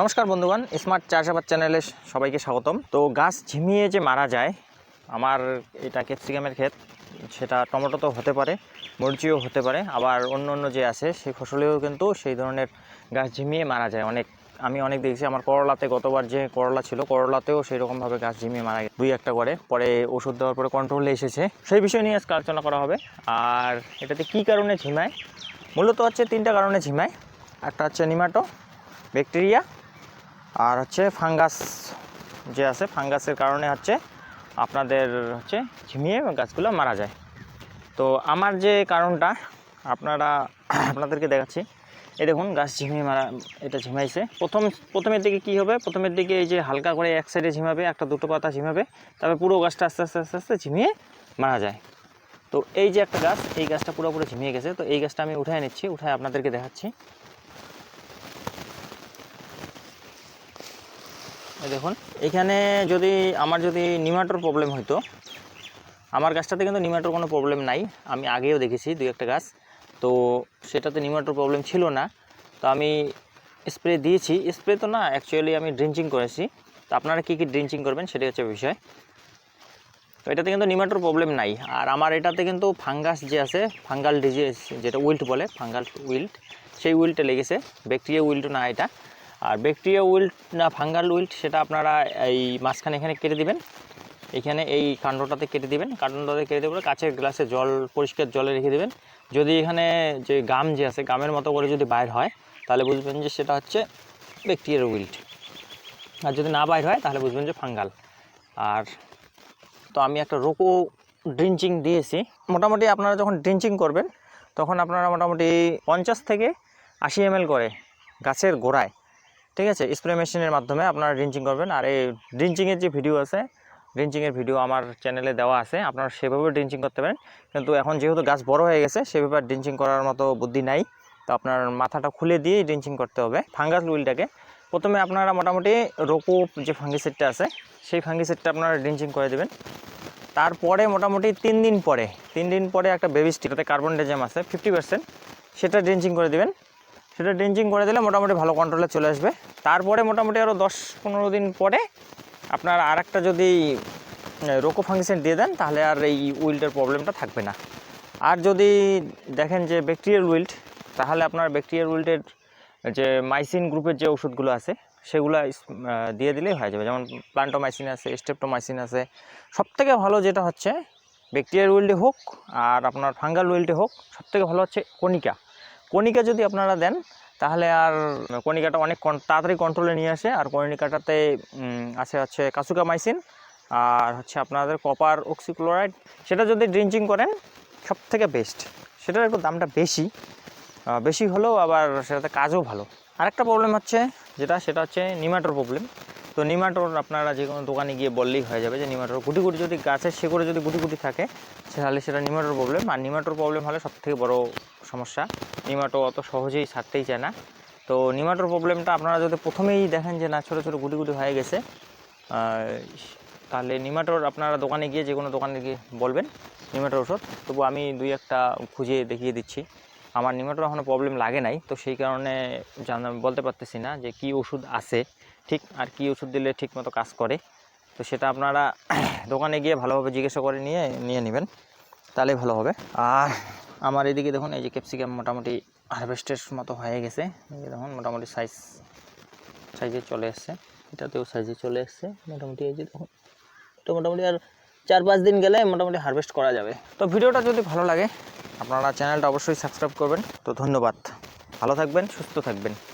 নমস্কার বন্ধুগণ স্মার্ট চাষাবাদ চ্যানেলে সবাইকে স্বাগতম। তো গাছ ঝিমিয়ে যে মারা যায়, আমার এটা ক্যাপসিকামের ক্ষেত, সেটা টমেটো তো হতে পারে, মরিচিও হতে পারে, আবার অন্য অন্য যে আছে, সেই ফসলেও কিন্তু সেই ধরনের গাছ ঝিমিয়ে মারা যায়। অনেক, আমি অনেক দেখেছি, আমার করলাতে গতবার যে করলা ছিল, করলাতেও সেই রকমভাবে গাছ ঝিমিয়ে মারা গেছে, দুই একটা করে। পরে ওষুধ দেওয়ার পরে কন্ট্রোলে এসেছে। সেই বিষয় নিয়ে আজকে আলোচনা করা হবে। আর এটাতে কী কারণে ঝিমায়? মূলত হচ্ছে তিনটা কারণে ঝিমায়। একটা হচ্ছে নিমাটো, ব্যাকটেরিয়া আর হচ্ছে ফাঙ্গাস যে আছে, ফাঙ্গাসের কারণে হচ্ছে আপনাদের হচ্ছে ঝিমিয়ে গাছগুলো মারা যায়। তো আমার যে কারণটা, আপনারা, আপনাদেরকে দেখাচ্ছি। এই দেখুন, গাছ ঝিমিয়ে মারা, এটা ঝিমাইছে। প্রথম, প্রথমের দিকে কি হবে? প্রথমের দিকে এই যে হালকা করে এক সাইডে ঝিমাবে, একটা দুটো পাতা ঝিমাবে, তারপরে পুরো গাছটা আস্তে আস্তে আস্তে আস্তে ঝিমিয়ে মারা যায়। তো এই যে একটা গাছ, এই গাছটা পুরোপুরি ঝিমিয়ে গেছে। তো এই গাছটা আমি উঠায় নিচ্ছি, উঠায় আপনাদেরকে দেখাচ্ছি। দেখুন, এখানে যদি আমার যদি নিমাটোর প্রবলেম হতো আমার গাছটাতে কিন্তু নিমাটোর কোনো প্রবলেম নাই। আমি আগেও দেখেছি দুই একটা গাছ। তো সেটাতে নিমাটোর প্রবলেম ছিল না। তো আমি স্প্রে দিয়েছি। স্প্রে তো না অ্যাকচুয়ালি আমি ড্রিঞ্চিং করেছি। তো আপনারা কী কী ড্রিঞ্চিং করবেন সেটাই হচ্ছে বিষয়। তো এটাতে কিন্তু নিমাটোর প্রবলেম নাই। আর আমার এটাতে কিন্তু ফাঙ্গাস যে আছে ফাঙ্গাল ডিজিজ যেটা উইল্ট বলে ফাঙ্গাল উইল্ট সেই উইল্টে লেগেছে। ব্যাকটেরিয়া উইল্ট না এটা। আর ব্যাকটেরিয়া উইল্ট না ফাঙ্গাল উইল্ট সেটা আপনারা এই মাঝখানে এখানে কেটে দিবেন। এখানে এই কাণ্ডটাতে কেটে দিবেন। কাণ্ডটাতে কেটে দেবেন কাছের গ্লাসে জল, পরিষ্কার জলে রেখে দেবেন। যদি এখানে যে গাম যে আছে, গামের মতো করে যদি বাইর হয়, তাহলে বুঝবেন যে সেটা হচ্ছে ব্যাকটেরিয়ার উইল্ট আর যদি না বাইর হয়, তাহলে বুঝবেন যে ফাঙ্গাল আর তো আমি একটা রোকো ড্রিঞ্চিং দিয়েছি। মোটামুটি আপনারা যখন ড্রিঞ্চিং করবেন, তখন আপনারা মোটামুটি পঞ্চাশ থেকে আশি এম করে গাছের গোড়ায় ঠিক আছে? স্প্রে মেশিনের মাধ্যমে আপনারা ড্রিঞ্চিং করবেন। আর এই ড্রিঞ্চিংয়ের যে ভিডিও আছে ড্রিঞ্চিংয়ের ভিডিও আমার চ্যানেলে দেওয়া আছে। আপনারা সেভাবে ড্রিঞ্চিং করতে পারেন। কিন্তু এখন যেহেতু গাছ বড় হয়ে গেছে, সেভাবে ড্রিঞ্চিং করার মতো বুদ্ধি নাই। তো আপনার মাথাটা খুলে দিয়েই ড্রিঞ্চিং করতে হবে ফাঙ্গাস উইলটাকে প্রথমে আপনারা মোটামুটি রোকো যে ফাঙ্গিসাইডটা আছে, সেই ফাঙ্গিসাইডটা আপনারা ড্রিঞ্চিং করে দেবেন। তারপরে মোটামুটি তিন দিন পরে, তিন দিন পরে একটা বেবি স্টিকতে কার্বন ডেজাম আছে ফিফটি পার্সেন্ট সেটা ড্রিঞ্চিং করে দেবেন। সেটা ড্রিঞ্চিং করে দিলে মোটামুটি ভালো কন্ট্রোলে চলে আসবে। তারপরে মোটামুটি আরও দশ পনেরো দিন পরে আপনার আর একটা যদি রোকো ফাঙ্গিসেন দিয়ে দেন, তাহলে আর এই উইল্টের প্রবলেমটা থাকবে না। আর যদি দেখেন যে ব্যাকটেরিয়াল উইল্ট তাহলে আপনার ব্যাকটেরিয়াল উইল্টের যে মাইসিন গ্রুপের যে ওষুধগুলো আছে, সেগুলো দিয়ে দিলেই হয়ে যাবে। যেমন প্লান্টোমাইসিন আছে স্টেপটোমাইসিন আছে। সবথেকে ভালো যেটা হচ্ছে ব্যাকটেরিয়াল উইল্টে হোক আর আপনার ফাঙ্গাল উইল্টে হোক, সবথেকে ভালো হচ্ছে কণিকা। কণিকা যদি আপনারা দেন, তাহলে আর কণিকাটা অনেক তাড়াতাড়ি কন্ট্রোলে নিয়ে আসে। আর কণিকাটাতে আছে হচ্ছে কাসুকামাইসিন আর হচ্ছে আপনাদের কপার অক্সিক্লোরাইড সেটা যদি ড্রিঞ্চিং করেন সব থেকে বেস্ট সেটার একটু দামটা বেশি। বেশি হলেও আবার সেটাতে কাজও ভালো। আরেকটা প্রবলেম হচ্ছে যেটা, সেটা হচ্ছে নিমাটোর প্রবলেম তো নিমাটোর আপনারা যে কোনো দোকানে গিয়ে বললেই হয়ে যাবে যে নিমাটোর গুটি গুটি যদি গাছের শেকড়ে যদি গুটি গুটি থাকে, তাহলে সেটা নিমাটোর প্রবলেম আর নিমাটোর প্রবলেম হলে সবথেকে বড় সমস্যা। নিমাটো অত সহজেই ছাড়তেই চায় না। তো নিমাটোর প্রবলেমটা আপনারা যদি প্রথমেই দেখেন যে না, ছোটো ছোটো গুটি গুটি হয়ে গেছে তাহলে নিমাটোর আপনারা দোকানে গিয়ে যে কোনো দোকানে গিয়ে বলবেন নিমাটোর ওষুধ তবু আমি দুই একটা খুঁজে দেখিয়ে দিচ্ছি। আমার নিমাটোর এখনও প্রবলেম লাগে নাই, তো সেই কারণে জানা বলতে পারতেছি না যে কি ওষুধ আছে, ঠিক? আর কি ওষুধ দিলে ঠিক মতো কাজ করে? তো সেটা আপনারা দোকানে গিয়ে ভালোভাবে জিজ্ঞাসা করে নিয়ে নিয়ে নেবেন, তাহলেই ভালো হবে। আর আমার এদিকে দেখুন, এই যে ক্যাপসিকাম মোটামুটি হারভেস্টের মতো হয়ে গেছে। এই দেখুন, মোটামুটি সাইজ সাইজে চলে এসছে। এটাতেও সাইজে চলে এসছে। মোটামুটি এই যে দেখুন, তো মোটামুটি আর চার পাঁচ দিন গেলে মোটামুটি হারভেস্ট করা যাবে। তো ভিডিওটা যদি ভালো লাগে আপনারা চ্যানেলটা অবশ্যই সাবস্ক্রাইব করবেন। তো ধন্যবাদ। ভালো থাকবেন সুস্থ থাকবেন।